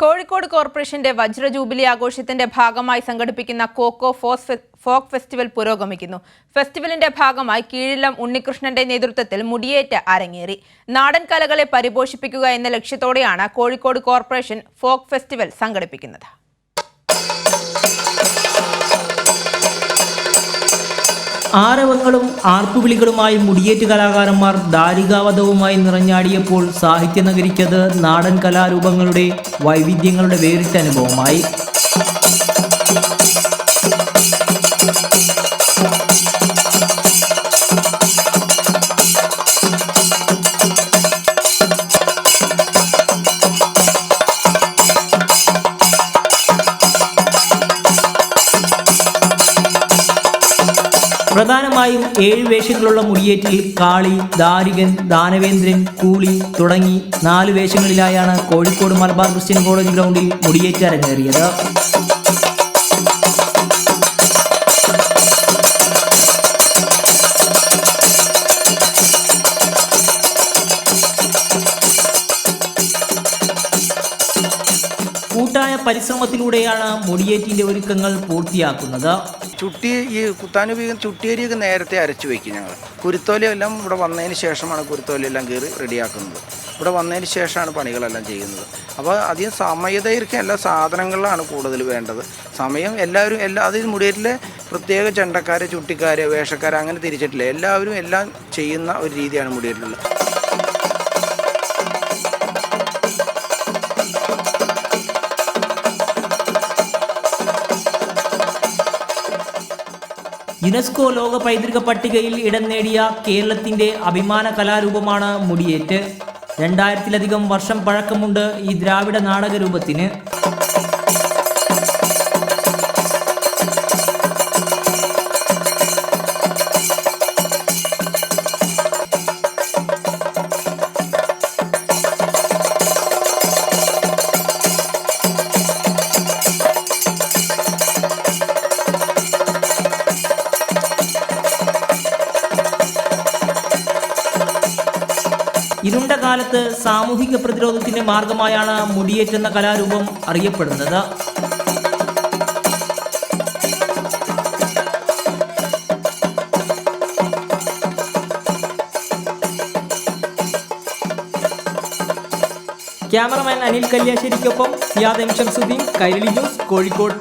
കോഴിക്കോട് കോർപ്പറേഷന്റെ വജ്ര ജൂബിലി ആഘോഷത്തിന്റെ ഭാഗമായി സംഘടിപ്പിക്കുന്ന കോക്കോ ഫോസ് ഫോക്ക് ഫെസ്റ്റിവൽ പുരോഗമിക്കുന്നു. ഫെസ്റ്റിവലിന്റെ ഭാഗമായി കീഴിലം ഉണ്ണികൃഷ്ണന്റെ നേതൃത്വത്തിൽ മുടിയേറ്റ് അരങ്ങേറി. നാടൻ കലകളെ പരിപോഷിപ്പിക്കുക എന്ന ലക്ഷ്യത്തോടെയാണ് കോഴിക്കോട് കോർപ്പറേഷൻ ഫോക്ക് ഫെസ്റ്റിവൽ സംഘടിപ്പിക്കുന്നത്. ആരവങ്ങളും ആർപ്പുവിളികളുമായി മുടിയേറ്റ് കലാകാരന്മാർ ദാരികാവധവുമായി നിറഞ്ഞാടിയപ്പോൾ സാഹിത്യ നഗരിക്കത് നാടൻ കലാരൂപങ്ങളുടെ വൈവിധ്യങ്ങളുടെ വേറിട്ട അനുഭവമായി. പ്രധാനമായും ഏഴ് വേഷങ്ങളുള്ള മുടിയേറ്റിൽ കാളി ദാരികൻ ദാനവേന്ദ്രൻ കൂളി തുടങ്ങി നാല് വേഷങ്ങളിലായാണ് കോഴിക്കോട് മലബാർ ക്രിസ്ത്യൻ കോളേജ് ഗ്രൗണ്ടിൽ മുടിയേറ്റ് അരങ്ങേറിയത് കൂട്ടായ പരിശ്രമത്തിലൂടെയാണ് മുടിയേറ്റിന്റെ ഒരുക്കങ്ങൾ പൂർത്തിയാക്കുന്നത്. ചുട്ടി ഈ കുത്താൻ ഉപയോഗിക്കുന്ന ചുട്ടിയരിയൊക്കെ നേരത്തെ അരച്ചു വയ്ക്കും ഞങ്ങൾ. കുരുത്തോലയെല്ലാം ഇവിടെ വന്നതിന് ശേഷമാണ് കുരുത്തോലയെല്ലാം കയറി റെഡിയാക്കുന്നത്. ഇവിടെ വന്നതിന് ശേഷമാണ് പണികളെല്ലാം ചെയ്യുന്നത്. അപ്പോൾ അധികം സമയദൈർഘ്യം എല്ലാ സാധനങ്ങളിലാണ് കൂടുതൽ വേണ്ടത്. സമയം എല്ലാവരും എല്ലാ അതിൽ മുടിയേറ്റിലെ പ്രത്യേക ചെണ്ടക്കാരെ ചുട്ടിക്കാരെ വേഷക്കാരെ അങ്ങനെ തിരിച്ചിട്ടില്ല. എല്ലാവരും എല്ലാം ചെയ്യുന്ന ഒരു രീതിയാണ് മുടിയേറ്റിലുള്ളത്. യുനെസ്കോ ലോക പൈതൃക പട്ടികയിൽ ഇടം നേടിയ കേരളത്തിന്റെ അഭിമാന കലാരൂപമാണ് മുടിയേറ്റ്. രണ്ടായിരത്തിലധികം വർഷം പഴക്കമുണ്ട് ഈ ദ്രാവിഡ നാടകരൂപത്തിന്. ഇരുണ്ട കാലത്ത് സാമൂഹിക പ്രതിരോധത്തിന്റെ മാർഗമായാണ് മുടിയേറ്റെന്ന കലാരൂപം അറിയപ്പെടുന്നത്. ക്യാമറമാൻ അനിൽ കല്യാശ്ശേരിക്കൊപ്പം സിയാദ് എം ഷംസുദ്ദീൻ കൈരളി ന്യൂസ് കോഴിക്കോട്.